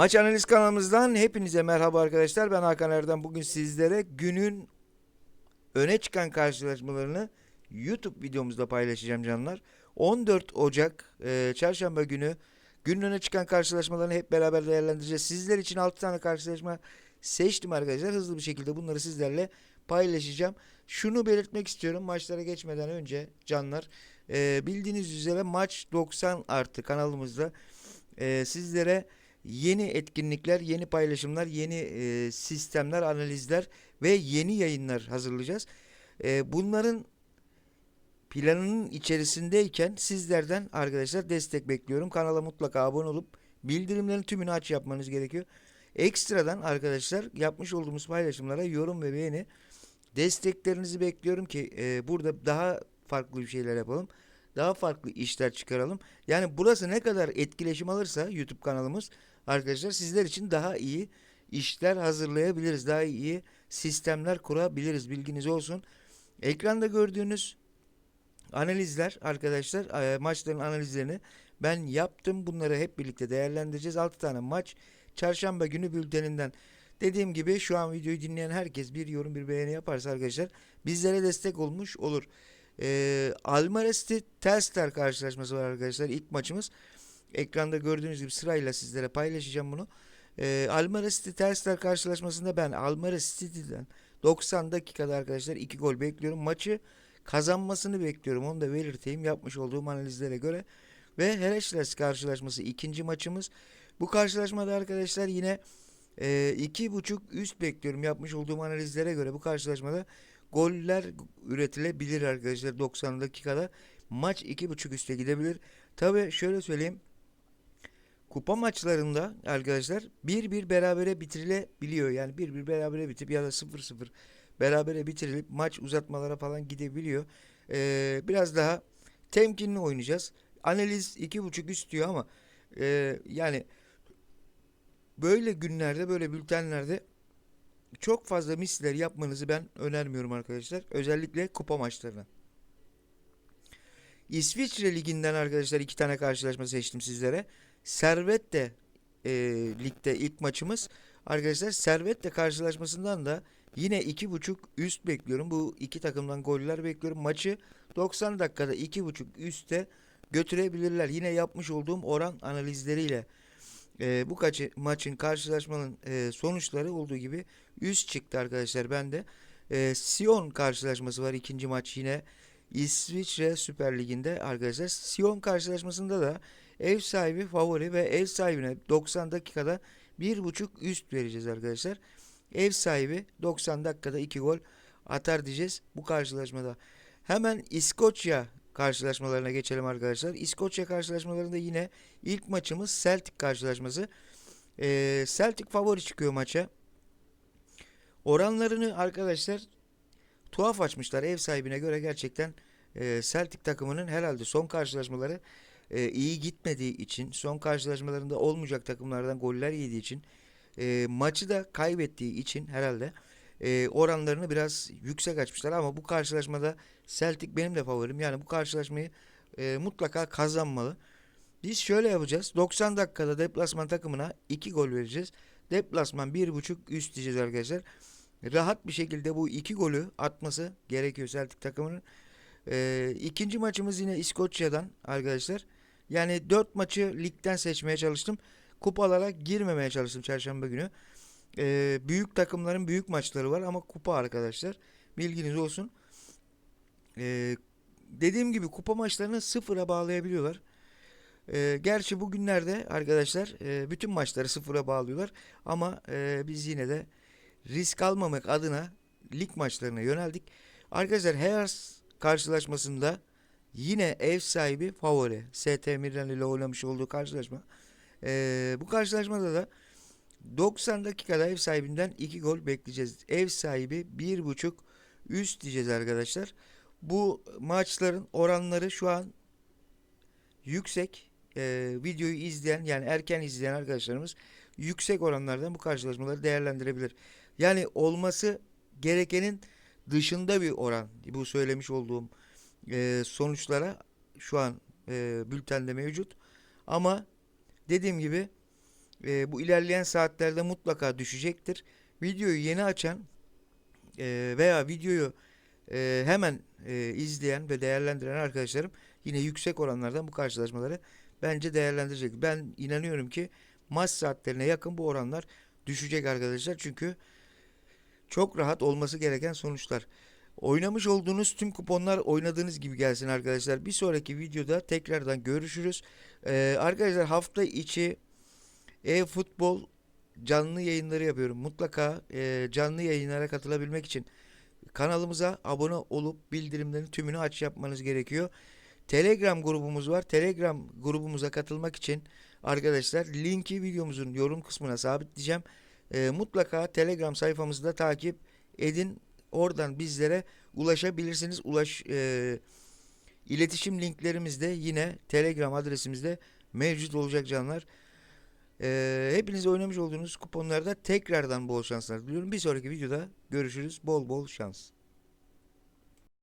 Maç analiz kanalımızdan hepinize merhaba arkadaşlar. Ben Hakan Erdem. Bugün sizlere günün öne çıkan karşılaşmalarını YouTube videomuzda paylaşacağım canlar. 14 Ocak e, çarşamba günü günün öne çıkan karşılaşmalarını hep beraber değerlendireceğiz. Sizler için 6 tane karşılaşma seçtim arkadaşlar. Hızlı bir şekilde bunları sizlerle paylaşacağım. Şunu belirtmek istiyorum maçlara geçmeden önce canlar. e, bildiğiniz üzere maç 90 artı kanalımızda e, sizlere yeni etkinlikler, yeni paylaşımlar, yeni e, sistemler, analizler ve yeni yayınlar hazırlayacağız. E, bunların planının içerisindeyken sizlerden arkadaşlar destek bekliyorum. Kanala mutlaka abone olup bildirimlerin tümünü aç yapmanız gerekiyor. Ekstradan arkadaşlar yapmış olduğumuz paylaşımlara yorum ve beğeni desteklerinizi bekliyorum ki e, burada daha farklı bir şeyler yapalım. Daha farklı işler çıkaralım. Yani burası ne kadar etkileşim alırsa YouTube kanalımız arkadaşlar sizler için daha iyi işler hazırlayabiliriz. Daha iyi sistemler kurabiliriz. Bilginiz olsun. Ekranda gördüğünüz analizler arkadaşlar e, maçların analizlerini ben yaptım. Bunları hep birlikte değerlendireceğiz. 6 tane maç çarşamba günü bülteninden. Dediğim gibi şu an videoyu dinleyen herkes bir yorum bir beğeni yaparsa arkadaşlar bizlere destek olmuş olur. Ee, Almares'te Telstar karşılaşması var arkadaşlar. İlk maçımız. Ekranda gördüğünüz gibi sırayla sizlere paylaşacağım bunu. Ee, Almares City Telstar karşılaşmasında ben Almares City'den 90 dakikada arkadaşlar 2 gol bekliyorum. Maçı kazanmasını bekliyorum. Onu da belirteyim yapmış olduğum analizlere göre. Ve Hereşles karşılaşması ikinci maçımız. Bu karşılaşmada arkadaşlar yine e, iki buçuk üst bekliyorum yapmış olduğum analizlere göre bu karşılaşmada goller üretilebilir arkadaşlar 90 dakikada maç iki buçuk üste gidebilir. Tabi şöyle söyleyeyim kupa maçlarında arkadaşlar 1-1 berabere bitirilebiliyor. Yani 1-1 berabere bitip ya da 0-0 berabere bitirilip maç uzatmalara falan gidebiliyor. Ee, biraz daha temkinli oynayacağız. Analiz 2.5 üst diyor ama e, yani böyle günlerde böyle bültenlerde çok fazla misler yapmanızı ben önermiyorum arkadaşlar. Özellikle kupa maçlarına. İsviçre Ligi'nden arkadaşlar iki tane karşılaşma seçtim sizlere. Servet de e, ligde ilk maçımız. Arkadaşlar Servet de karşılaşmasından da yine iki buçuk üst bekliyorum. Bu iki takımdan goller bekliyorum. Maçı 90 dakikada iki buçuk üste götürebilirler. Yine yapmış olduğum oran analizleriyle e, bu kaçı, maçın karşılaşmanın e, sonuçları olduğu gibi üst çıktı arkadaşlar. Ben de e, Sion karşılaşması var ikinci maç yine İsviçre Süper Ligi'nde arkadaşlar. Sion karşılaşmasında da ev sahibi favori ve ev sahibine 90 dakikada 1.5 üst vereceğiz arkadaşlar. Ev sahibi 90 dakikada 2 gol atar diyeceğiz bu karşılaşmada. Hemen İskoçya karşılaşmalarına geçelim arkadaşlar. İskoçya karşılaşmalarında yine ilk maçımız Celtic karşılaşması. Ee, Celtic favori çıkıyor maça. Oranlarını arkadaşlar tuhaf açmışlar ev sahibine göre gerçekten e, Celtic takımının herhalde son karşılaşmaları e, iyi gitmediği için son karşılaşmalarında olmayacak takımlardan goller yediği için e, maçı da kaybettiği için herhalde e, oranlarını biraz yüksek açmışlar ama bu karşılaşmada Celtic benim de favorim yani bu karşılaşmayı e, mutlaka kazanmalı. Biz şöyle yapacağız 90 dakikada deplasman takımına 2 gol vereceğiz. Deplasman 1.5 üst diyeceğiz arkadaşlar rahat bir şekilde bu iki golü atması gerekiyor Celtic takımının. Ee, ikinci maçımız yine İskoçya'dan arkadaşlar. Yani dört maçı ligden seçmeye çalıştım. Kupalara girmemeye çalıştım çarşamba günü. Ee, büyük takımların büyük maçları var ama kupa arkadaşlar. Bilginiz olsun. Ee, dediğim gibi kupa maçlarını sıfıra bağlayabiliyorlar. Ee, gerçi bugünlerde arkadaşlar e, bütün maçları sıfıra bağlıyorlar. Ama e, biz yine de risk almamak adına lig maçlarına yöneldik. Arkadaşlar Hears karşılaşmasında yine ev sahibi favori. ST Milan ile oynamış olduğu karşılaşma. Ee, bu karşılaşmada da 90 dakikada ev sahibinden 2 gol bekleyeceğiz. Ev sahibi 1.5 üst diyeceğiz arkadaşlar. Bu maçların oranları şu an yüksek. Ee, videoyu izleyen yani erken izleyen arkadaşlarımız yüksek oranlardan bu karşılaşmaları değerlendirebilir. Yani olması gerekenin dışında bir oran. Bu söylemiş olduğum e, sonuçlara şu an e, bültende mevcut. Ama dediğim gibi e, bu ilerleyen saatlerde mutlaka düşecektir. Videoyu yeni açan e, veya videoyu e, hemen e, izleyen ve değerlendiren arkadaşlarım yine yüksek oranlardan bu karşılaşmaları bence değerlendirecek. Ben inanıyorum ki maç saatlerine yakın bu oranlar düşecek arkadaşlar. Çünkü çok rahat olması gereken sonuçlar. Oynamış olduğunuz tüm kuponlar oynadığınız gibi gelsin arkadaşlar. Bir sonraki videoda tekrardan görüşürüz. Ee, arkadaşlar hafta içi e-futbol canlı yayınları yapıyorum. Mutlaka e, canlı yayınlara katılabilmek için kanalımıza abone olup bildirimlerin tümünü aç yapmanız gerekiyor. Telegram grubumuz var. Telegram grubumuza katılmak için arkadaşlar linki videomuzun yorum kısmına sabitleyeceğim. Ee, mutlaka Telegram sayfamızı da takip edin. Oradan bizlere ulaşabilirsiniz. Ulaş e, iletişim linklerimiz de yine Telegram adresimizde mevcut olacak canlar. Ee, hepiniz oynamış olduğunuz kuponlarda tekrardan bol şanslar diliyorum. Bir sonraki videoda görüşürüz. Bol bol şans.